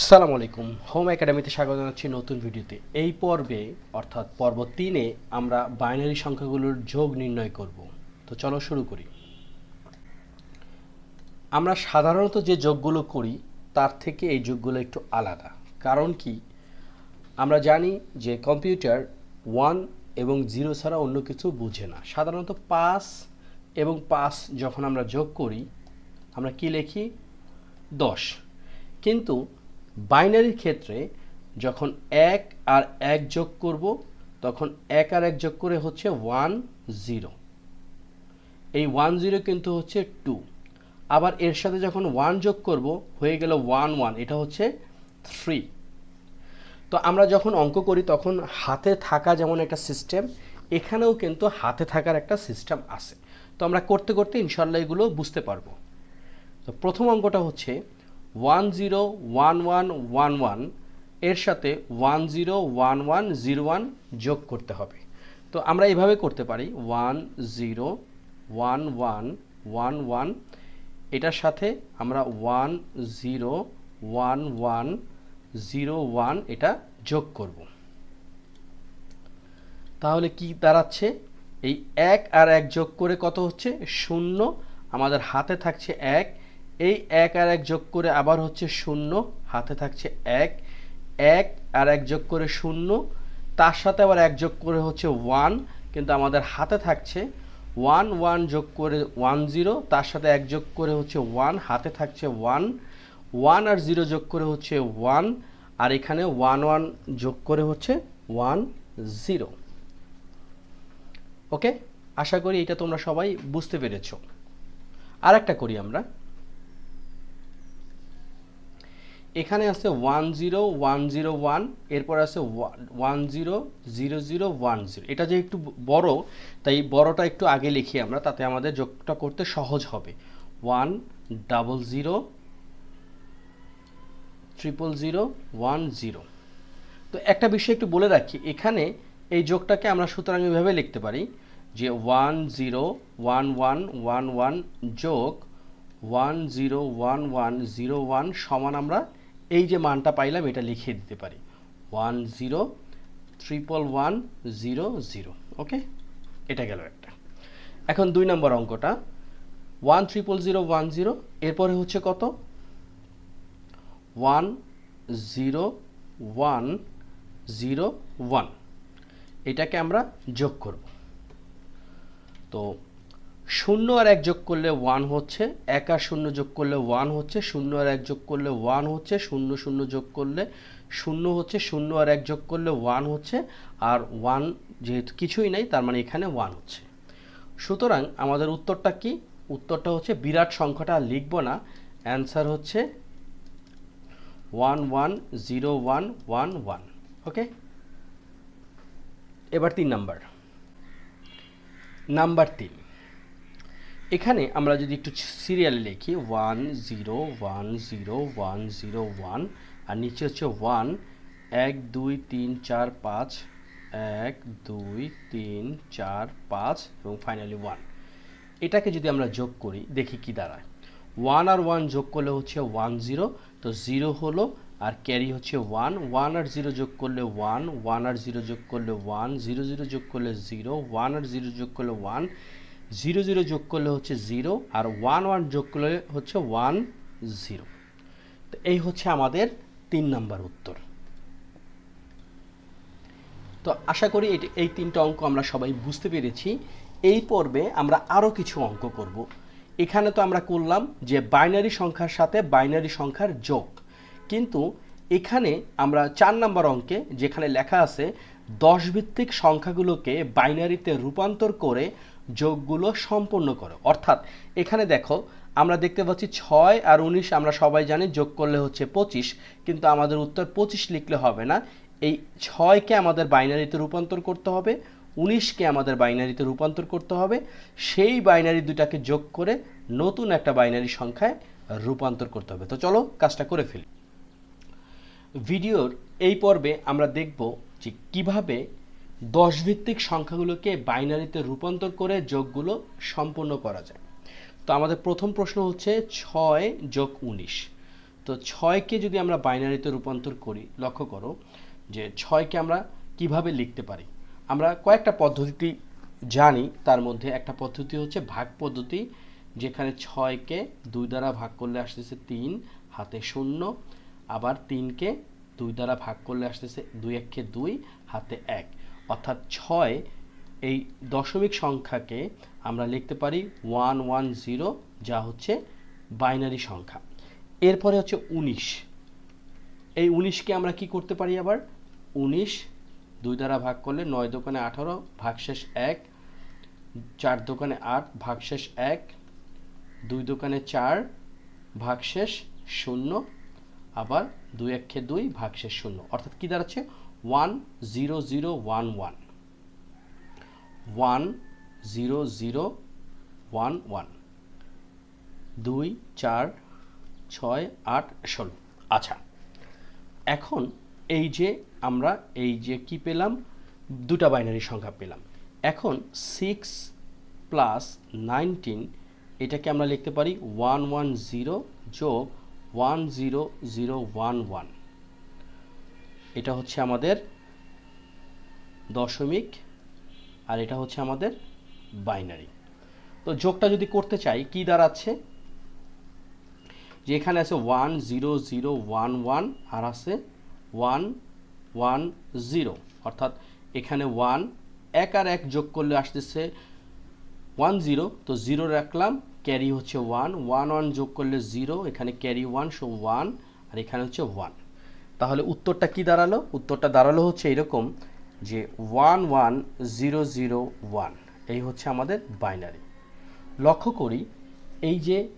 আসসালামু আলাইকুম। হোম একাডেমিতে স্বাগত জানাচ্ছি নতুন ভিডিওতে। এই পর্বে, অর্থাৎ পর্ব তিনে, আমরা বাইনারি সংখ্যাগুলোর যোগ নির্ণয় করব। তো চলো শুরু করি। আমরা সাধারণত যে যোগগুলো করি, তার থেকে এই যোগগুলো একটু আলাদা। কারণ কি? আমরা জানি যে কম্পিউটার ওয়ান এবং জিরো ছাড়া অন্য কিছু বুঝে না। সাধারণত পাঁচ এবং পাঁচ যখন আমরা যোগ করি, আমরা কি লিখি? দশ। কিন্তু বাইনারির ক্ষেত্রে যখন এক আর এক যোগ করব, তখন এক আর এক যোগ করে হচ্ছে ওয়ান জিরো। এই ওয়ান জিরো কিন্তু হচ্ছে টু। আবার এর সাথে যখন ওয়ান যোগ করব, হয়ে গেল ওয়ান ওয়ান, এটা হচ্ছে থ্রি। তো আমরা যখন অঙ্ক করি, তখন হাতে থাকা যেমন একটা সিস্টেম, এখানেও কিন্তু হাতে থাকার একটা সিস্টেম আছে। তো আমরা করতে করতে ইনশাল্লাহ এগুলো বুঝতে পারব। তো প্রথম অঙ্কটা হচ্ছে one zero one one one ওয়ানের সাথে one zero one one zero one যোগ করতে হবে। তো আমরা এভাবে করতে পারি one zero one one one one এটার সাথে আমরা one zero one one zero one এটা যোগ করব। তাহলে কি দাঁড়াচ্ছে? এই এক আর এক যোগ করে কত হচ্ছে? শূন্য। আমাদের হাতে থাকছে এক। এই এক আর এক যোগ করে আবার হচ্ছে শূন্য, হাতে থাকছে এক। এক আর এক যোগ করে শূন্য, তার সাথে আবার এক যোগ করে হচ্ছে ওয়ান, কিন্তু আমাদের হাতে থাকছে ওয়ান ওয়ান যোগ করে ওয়ান জিরো, তার সাথে এক যোগ করে হচ্ছে ওয়ান, হাতে থাকছে ওয়ান। ওয়ান আর জিরো যোগ করে হচ্ছে ওয়ান, আর এখানে ওয়ান ওয়ান যোগ করে হচ্ছে ওয়ান, জিরো। ওকে? আশা করি এটা তোমরা সবাই বুঝতে পেরেছ। আর একটা করি আমরা। এখানে আছে one zero one zero one এরপর আছে one zero zero zero one zero এটা যে একটু বড়, তাই বড়টা একটু আগে লিখি আমরা, তাতে আমাদের যোগটা করতে সহজ হবে। One double zero triple zero one zero তো একটা বিষয় একটু বলে রাখি, এখানে এই যোগটাকে আমরা সুতরাং এভাবে লিখতে পারি যে one zero one one one one যোগ one zero one one zero one সমান আমরা এই যে মানটা পাইলাম, এটা লিখে দিতে পারি। One zero, triple one, zero zero. Okay? এটা গেল একটা। এখন দুই নম্বর অঙ্কটা। One triple zero, one zero, এরপরে হচ্ছে কত? One zero one zero, one. এটাকে আমরা যোগ করব। তো শূন্য আর এক যোগ করলে ওয়ান হচ্ছে, এক আর শূন্য যোগ করলে ওয়ান হচ্ছে, শূন্য আর এক যোগ করলে ওয়ান হচ্ছে, শূন্য শূন্য যোগ করলে শূন্য হচ্ছে, শূন্য আর এক যোগ করলে ওয়ান হচ্ছে, আর ওয়ান যেহেতু কিছুই নাই, তার মানে এখানে ওয়ান হচ্ছে। সুতরাং আমাদের উত্তরটা কি? উত্তরটা হচ্ছে বিরাট সংখ্যাটা লিখব না। অ্যান্সার হচ্ছে one one zero one one one okay এবার তিন নাম্বার নাম্বার তিন। এখানে আমরা যদি একটু সিরিয়ালে লিখি one zero one zero one zero one আর নিচে হচ্ছে ওয়ান এক, দুই, তিন, চার, পাঁচ, এক, দুই, তিন, চার, পাঁচ, এবং ফাইনালি ওয়ান এটাকে যদি আমরা যোগ করি, দেখি কি দাঁড়ায়। ওয়ান আর ওয়ান যোগ করলে হচ্ছে ওয়ান জিরো তো জিরো হলো, আর ক্যারি হচ্ছে ওয়ান ওয়ান আর জিরো যোগ করলে ওয়ান ওয়ান আর জিরো যোগ করলে ওয়ান জিরো জিরো যোগ করলে জিরো ওয়ান আর জিরো যোগ করলে ওয়ান জিরো জিরো যোগ করলে হচ্ছে জিরো আর ওয়ান ওয়ান যোগ করলে হচ্ছে ওয়ান জিরো। তো এই হচ্ছে আমাদের তিন নাম্বার উত্তর। তো আশা করি এই তিনটা অঙ্ক আমরা সবাই বুঝতে পেরেছি। এই পর্বে আমরা আরও কিছু অঙ্ক করব। এখানে তো আমরা করলাম যে বাইনারি সংখ্যার সাথে বাইনারি সংখ্যার যোগ। কিন্তু এখানে আমরা চার নাম্বার অঙ্কে যেখানে লেখা আছে, দশ ভিত্তিক সংখ্যাগুলোকে বাইনারিতে রূপান্তর করে যোগগুলো সম্পূর্ণ করো। অর্থাৎ এখানে দেখো, আমরা দেখতে পাচ্ছি ছয় আর উনিশ আমরা সবাই জানি, যোগ করলে হচ্ছে পঁচিশ, কিন্তু আমাদের উত্তর পঁচিশ লিখলে হবে না। এই ছয়কে আমাদের বাইনারিতে রূপান্তর করতে হবে, উনিশকে আমাদের বাইনারিতে রূপান্তর করতে হবে, সেই বাইনারি দুটাকে যোগ করে নতুন একটা বাইনারি সংখ্যায় রূপান্তর করতে হবে। তো চলো কাজটা করে ফেলি। ভিডিওর এই পর্বে আমরা দেখব যে কীভাবে দশ ভিত্তিক সংখ্যাগুলোকে বাইনারিতে রূপান্তর করে যোগগুলো সম্পন্ন করা যায়। তো আমাদের প্রথম প্রশ্ন হচ্ছে ছয় যোগ উনিশ। তো ছয়কে যদি আমরা বাইনারিতে রূপান্তর করি, লক্ষ্য করো যে ছয়কে আমরা কীভাবে লিখতে পারি? আমরা কয়েকটা পদ্ধতি জানি, তার মধ্যে একটা পদ্ধতি হচ্ছে ভাগ পদ্ধতি, যেখানে ছয়কে দুই দ্বারা ভাগ করলে আসতেছে তিন, হাতে শূন্য, আবার তিনকে দুই দ্বারা ভাগ করলে আসতেছে দুই একে দুই, হাতে এক। অর্থাৎ ছয়, এই দশমিক সংখ্যাকে আমরা লিখতে পারি ওয়ান ওয়ান, জিরো, যা হচ্ছে বাইনারি সংখ্যা। এরপরে হচ্ছে উনিশ। এই উনিশকে আমরা কি করতে পারি আবার? উনিশ, দুই দ্বারা ভাগ করলে নয় দোকানে আঠারো, ভাগশেষ এক, চার দোকানে আট, ভাগশেষ এক, দুই দোকানে চার, ভাগশেষ শূন্য, আবার দুই একে দুই, ভাগশেষ শূন্য। অর্থাৎ কি দাঁড়াচ্ছে? One zero zero one one one zero zero one one দুই চার ছয় আট ষোলো। আচ্ছা এখন এই যে আমরা এই যে কি পেলাম? দুটা বাইনারি সংখ্যা পেলাম। এখন সিক্স প্লাস নাইনটিন এটাকে আমরা লিখতে পারি ওয়ান ওয়ান জিরো যোগ one zero zero one one এটা হচ্ছে আমাদের দশমিক আর এটা হচ্ছে আমাদের বাইনারি। তো যোগটা যদি করতে চাই, কি দাঁড়াচ্ছে? যে এখানে আছে one zero zero one one আর আছে ওয়ান ওয়ান জিরো। অর্থাৎ এখানে ওয়ান এক আর এক যোগ করলে আসতেছে ওয়ান জিরো। তো জিরো রাখলাম, ক্যারি হচ্ছে ওয়ান। ওয়ান ওয়ান যোগ করলে জিরো, এখানে ক্যারি ওয়ান, সো ওয়ান, আর এখানে হচ্ছে ওয়ান। তাহলে উত্তরটা কি দাঁড়াল? উত্তরটা দাঁড়াল হচ্ছে এরকম যে one one zero zero one. এই হচ্ছে আমাদের বাইনারি। লক্ষ্য করি, এই যে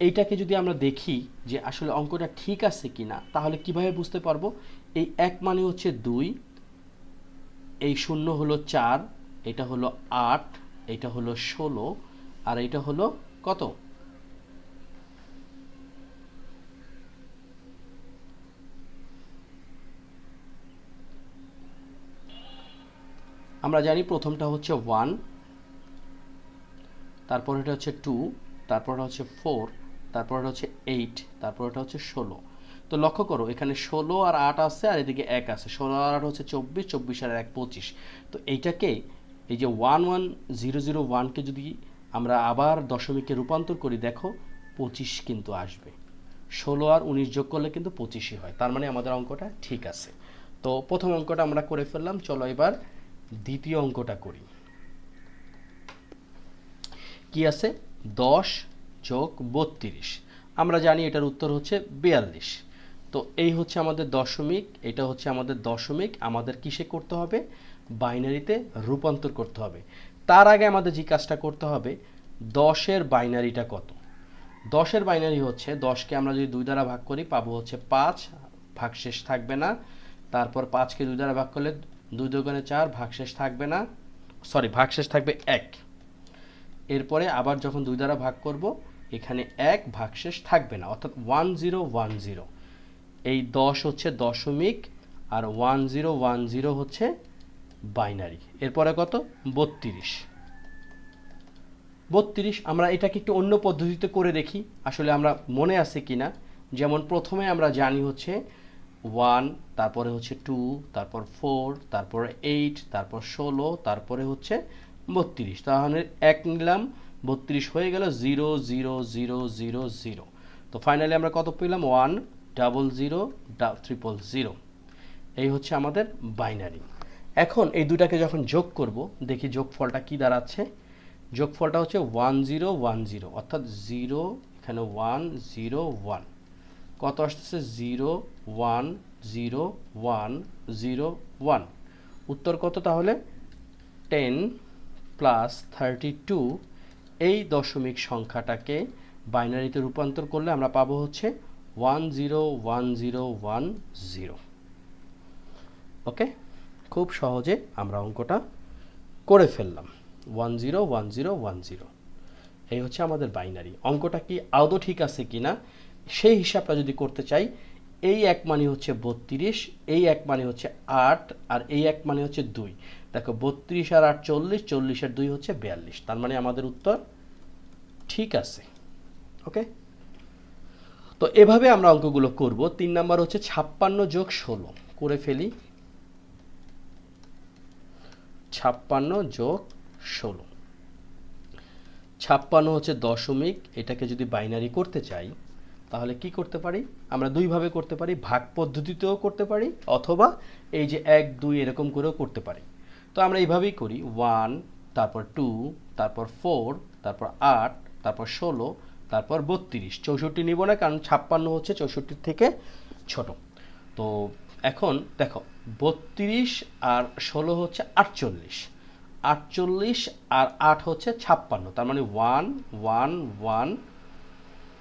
এইটাকে যদি আমরা দেখি যে আসলে অঙ্কটা ঠিক আছে কি না তাহলে কীভাবে বুঝতে পারব? এই এক মানে হচ্ছে দুই, এই শূন্য হলো চার, এটা হলো আট, এটা হলো ষোলো, আর এটা হলো কত? আমরা জানি প্রথমটা হচ্ছে ওয়ান তারপর এটা হচ্ছে টু তারপর এটা হচ্ছে ফোর তারপর এটা হচ্ছে এইট তারপর এটা হচ্ছে ষোলো। তো লক্ষ্য করো, এখানে ষোলো আর আট আছে আর এদিকে এক আছে। ষোলো আর আট হচ্ছে চব্বিশ চব্বিশ আর এক পঁচিশ। তো এইটাকে এই যে ওয়ান ওয়ান জিরো জিরো ওয়ানকে যদি আমরা আবার দশমিকে রূপান্তর করি, দেখো পঁচিশ কিন্তু আসবে। ষোলো আর উনিশ যোগ করলে কিন্তু পঁচিশই হয়। তার মানে আমাদের অঙ্কটা ঠিক আছে। তো প্রথম অঙ্কটা আমরা করে ফেললাম। চলো এবার দ্বিতীয় অঙ্কটা করি। কি আছে? দশ যোগ বত্রিশ। আমরা জানি এটার উত্তর হচ্ছে বিয়াল্লিশ। তো এই হচ্ছে আমাদের দশমিক, এটা হচ্ছে আমাদের দশমিক, আমাদের কিসে করতে হবে? বাইনারিতে রূপান্তর করতে হবে। তার আগে আমাদের যে কাজটা করতে হবে, দশের বাইনারিটা কত? দশের বাইনারি হচ্ছে, দশকে আমরা যদি দুই দ্বারা ভাগ করি, পাবো হচ্ছে পাঁচ, ভাগশেষ থাকবে না। তারপর পাঁচকে দুই দ্বারা ভাগ করলে দুই দোকানে চার, ভাগশেষ থাকবে না। সরি ভাগশেষ থাকবে এক। এরপরে আবার যখন দুই দ্বারা ভাগ করব, এখানে এক, ভাগশেষ থাকবে না। অর্থাৎ ওয়ান জিরো ওয়ান জিরো। এই দশ হচ্ছে দশমিক আর ওয়ান জিরো ওয়ান জিরো হচ্ছে বাইনারি। এরপরে কত? বত্রিশ। বত্রিশ, আমরা এটাকে একটু অন্য পদ্ধতিতে করে দেখি, আসলে আমরা মনে আছে কি না যেমন প্রথমে আমরা জানি হচ্ছে ওয়ান তারপরে হচ্ছে টু তারপর ফোর তারপরে এইট তারপর ষোলো, তারপরে হচ্ছে বত্রিশ। তাহলে এক নিলাম, বত্রিশ হয়ে গেল zero zero zero zero zero তো ফাইনালি আমরা কত পেলাম? One double zero triple zero এই হচ্ছে আমাদের বাইনারি এখন এই দুটাকে যখন যোগ করব, দেখি যোগফলটা কি দাঁড়াচ্ছে। যোগফলটা হচ্ছে ওয়ান জিরো ওয়ান জিরো অর্থাৎ জিরো এখানে ওয়ান জিরো ওয়ান কত আসতেছে? Zero one zero one zero one উত্তর কত তাহলে? টেন প্লাস থার্টি টু এই দশমিক সংখ্যাটাকে বাইনারিতে রূপান্তর করলে আমরা পাবো হচ্ছে one zero one zero one zero okay? খুব সহজে আমরা অঙ্কটা করে ফেললাম। One zero one zero one zero এই হচ্ছে আমাদের বাইনারি। অঙ্কটা কি আদৌ ঠিক আছে কি না সেই হিসাবটা যদি করতে চাই এই এক মানে হচ্ছে বত্রিশ, এই এক মানে হচ্ছে আট, আর এই এক মানে হচ্ছে দুই। দেখো, বত্রিশ আর আট চল্লিশ চল্লিশ আর দুই হচ্ছে বিয়াল্লিশ। তার মানে আমাদের উত্তর ঠিক আছে। ওকে? তো এভাবে আমরা অঙ্কগুলো করব। তিন নাম্বার হচ্ছে ছাপ্পান্ন যোগ ষোলো। করে ফেলি। ছাপ্পান্ন যোগ ষোলো। ছাপ্পান্ন হচ্ছে দশমিক। এটাকে যদি বাইনারি করতে চাই তাহলে কি করতে পারি? আমরা দুইভাবে করতে পারি, ভাগ পদ্ধতিতেও করতে পারি অথবা এই যে এক, দুই এরকম করেও করতে পারি। তো আমরা এইভাবেই করি ওয়ান তারপর টু তারপর ফোর তারপর আট, তারপর ষোলো, তারপর বত্রিশ। চৌষট্টি নিব না, কারণ ছাপ্পান্ন হচ্ছে চৌষট্টির থেকে ছোট। তো এখন দেখো, বত্রিশ আর ষোলো হচ্ছে আটচল্লিশ। আটচল্লিশ আর আট হচ্ছে ছাপ্পান্ন। তার মানে one one one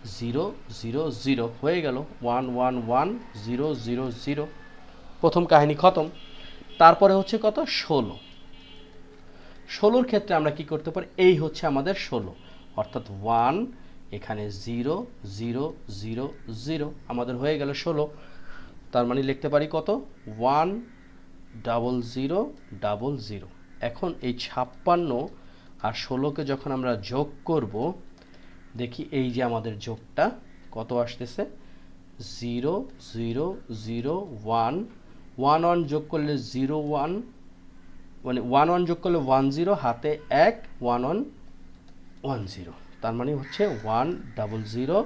zero zero zero হয়ে গেল one one one zero zero zero প্রথম কাহিনী খতম। তারপরে হচ্ছে কত? ষোলো। ষোলোর ক্ষেত্রে আমরা কি করতে পারি? এই হচ্ছে আমাদের ষোলো। অর্থাৎ ওয়ান এখানে জিরো জিরো জিরো জিরো আমাদের হয়ে গেল ষোলো। তার মানে লিখতে পারি কত? One double zero double zero এখন এই ছাপ্পান্ন আর ষোলোকে যখন আমরা যোগ করব দেখি এই যে আমাদের যোগটা, কত আসতেছে? Zero zero zero, one. One one যোগ করলে জিরো, ওয়ান। মানে ওয়ান ওয়ান যোগ করলে ওয়ান, জিরো, হাতে এক, ওয়ান ওয়ান ওয়ান, জিরো। তার মানে হচ্ছে one, double zero,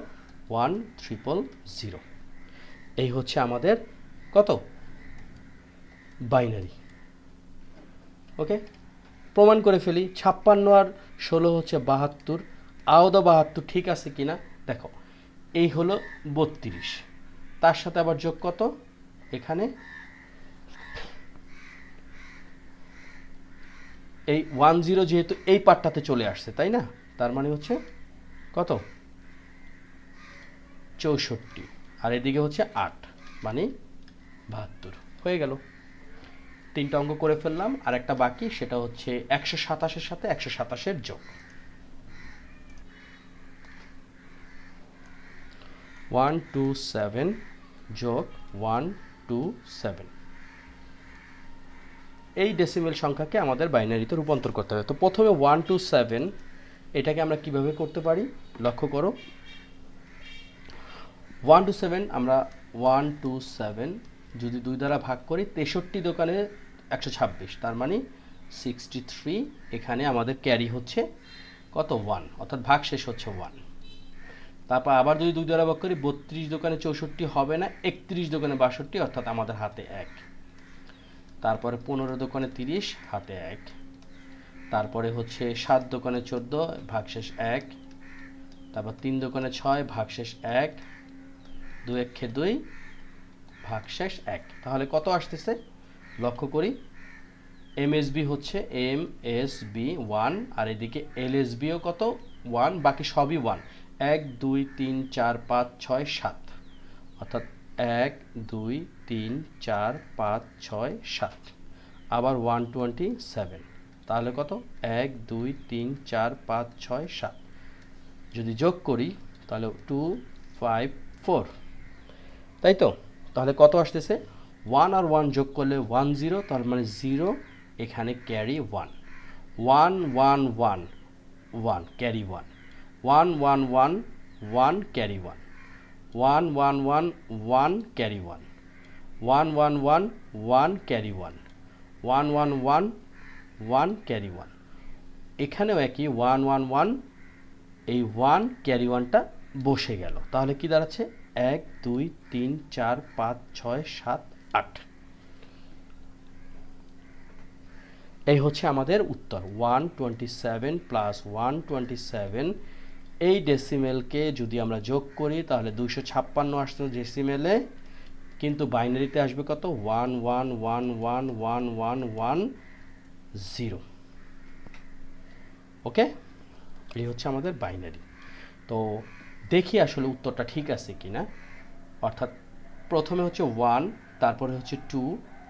one, triple zero. এই হচ্ছে আমাদের কত? বাইনারি। ওকে? প্রমাণ করে ফেলি, ছাপ্পান্ন আর ষোলো হচ্ছে বাহাত্তর। আওদা বাহাত্তর ঠিক আছে কিনা? দেখো, এই হলো বত্রিশ। তার সাথে আবার যোগ কত? এখানে এই ওয়ান জিরো যেহেতু এই পার্টটাতে চলে আসছে, তাই না? তার মানে হচ্ছে কত? চৌষট্টি। আর এদিকে হচ্ছে আট মানে বাহাত্তর। হয়ে গেল। তিনটা অঙ্ক করে ফেললাম। আর একটা বাকি, সেটা হচ্ছে একশো সাতাশের সাথে একশো সাতাশের যোগ। ওয়ান টু সেভেন যোগ ওয়ান টু সেভেন এই ডেসিমেল সংখ্যাকে আমাদের বাইনারিতে রূপান্তর করতে হবে। তো প্রথমে ওয়ান টু সেভেন এটাকে আমরা কীভাবে করতে পারি? লক্ষ্য করো। ওয়ান টু সেভেন আমরা ওয়ান টু সেভেন যদি দুই দ্বারা ভাগ করি, তেষট্টি দোকানে একশো ছাব্বিশ, তার মানে সিক্সটি থ্রি এখানে আমাদের ক্যারি হচ্ছে কত? ওয়ান অর্থাৎ ভাগ শেষ হচ্ছে ওয়ান তারপর আবার যদি দুই দ্বারা ভাগ করি, বত্রিশ দোকানে চৌষট্টি হবে না, একত্রিশ দোকানে বাষট্টি, অর্থাৎ আমাদের হাতে এক। তারপরে পনেরো দোকানে তিরিশ, হাতে এক। তারপরে হচ্ছে সাত দোকানে চোদ্দ, ভাগশেষ এক। তারপর তিন দোকানে ছয়, ভাগশেষ এক। দুই একে দুই, ভাগশেষ এক। তাহলে কত আসতেছে? লক্ষ্য করি। এমএসবি হচ্ছে এম এস বি ওয়ান, আর এদিকে এলএসবিও কত? ওয়ান, বাকি সবই ওয়ান। এক, দুই, তিন, চার, পাঁচ, ছয়, সাত। অর্থাৎ এক, দুই, তিন, চার, পাঁচ, ছয়, সাত। আবার ওয়ান, টোয়েন্টি, সেভেন। তাহলে কত? এক, দুই, তিন, চার, পাঁচ, ছয়, সাত। যদি যোগ করি, তাহলে টু, ফাইভ, ফোর। তাই তো? তাহলে কত আসতেছে? ওয়ান আর ওয়ান যোগ করলে ওয়ান জিরো, তার মানে জিরো, এখানে carry one. One one one one, carry one. One one one one carry one one one one one carry one one one one one carry one one one one one carry one এখানেও একই one one one এই one carry ওয়ানটা বসে গেল তাহলে কি দাঁড়াচ্ছে এক দুই তিন চার পাঁচ ছয় সাত আট এই হচ্ছে আমাদের উত্তর one twenty seven plus one twenty seven এই ডেসিমেলকে যদি আমরা যোগ করি, তাহলে দুশো ছাপ্পান্ন আসতো ডেসিমেলে কিন্তু বাইনারিতে আসবে কত? One one one one one one one, zero. Okay? এই হচ্ছে আমাদের বাইনারি। তো দেখি আসলে উত্তরটা ঠিক আছে কি না অর্থাৎ প্রথমে হচ্ছে ওয়ান, তারপরে হচ্ছে টু,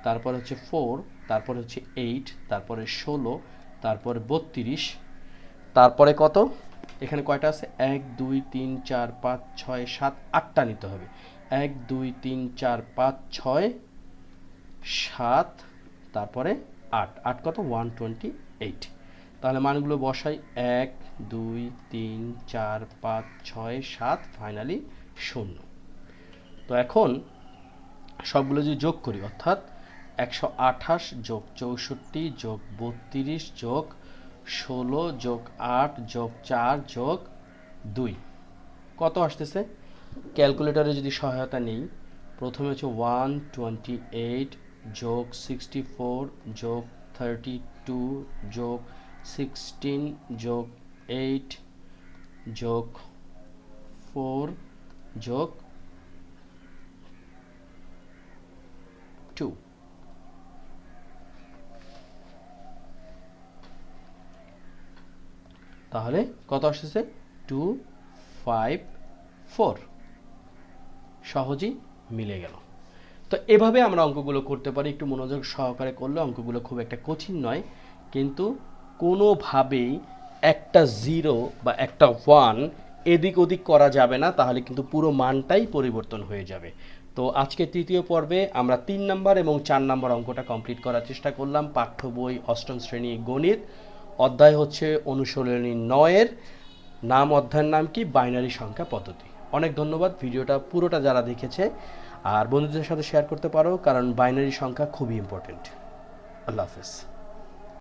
তারপরে হচ্ছে ফোর, তারপরে হচ্ছে এইট, তারপরে ষোলো, তারপরে বত্রিশ, তারপরে কত? এখানে কয়টা আছে? এক, দুই, তিন, চার, পাঁচ, ছয়, সাত, আটটা নিতে হবে। এক, দুই, তিন, চার, পাঁচ, ছয়, সাত, তারপরে আট। আট কত? One twenty eight. তাহলে মানগুলো বসাই। এক, দুই, তিন, চার, পাঁচ, ছয়, সাত, ফাইনালি শূন্য। তো এখন সবগুলো যদি যোগ করি, অর্থাৎ একশো আঠাশ যোগ চৌষট্টি যোগ বত্রিশ যোগ ষোলো যোগ আট যোগ চার যোগ দুই। কত আসতেছে? ক্যালকুলেটরে যদি সহায়তা নেই, প্রথমে হচ্ছে ওয়ান টোয়েন্টি এইট যোগ সিক্সটি ফোর যোগ থার্টি টু যোগ সিক্সটিন যোগ এইট যোগ ফোর যোগ টু। তাহলে কত আসতেছে? টু ফাইভ ফোর সহজেই মিলে গেল। তো এভাবে আমরা অঙ্কগুলো করতে পারি। একটু মনোযোগ সহকারে করলে অঙ্কগুলো খুব একটা কঠিন নয়। কিন্তু কোনোভাবেই একটা জিরো বা একটা ওয়ান এদিক ওদিক করা যাবে না। তাহলে কিন্তু পুরো মানটাই পরিবর্তন হয়ে যাবে। তো আজকে তৃতীয় পর্বে আমরা তিন নাম্বার এবং চার নাম্বার অঙ্কটা কমপ্লিট করার চেষ্টা করলাম। পাঠ্য বই অষ্টম শ্রেণি গণিত। অধ্যায় হচ্ছে অনুশীলনী নয়ের। নাম অধ্যায়ের নাম কি? বাইনারি সংখ্যা পদ্ধতি। অনেক ধন্যবাদ, ভিডিওটা পুরোটা যারা দেখেছে আর বন্ধুদের সাথে শেয়ার করতে পারো, কারণ বাইনারি সংখ্যা খুবই ইম্পর্টেন্ট আল্লাহ হাফেজ।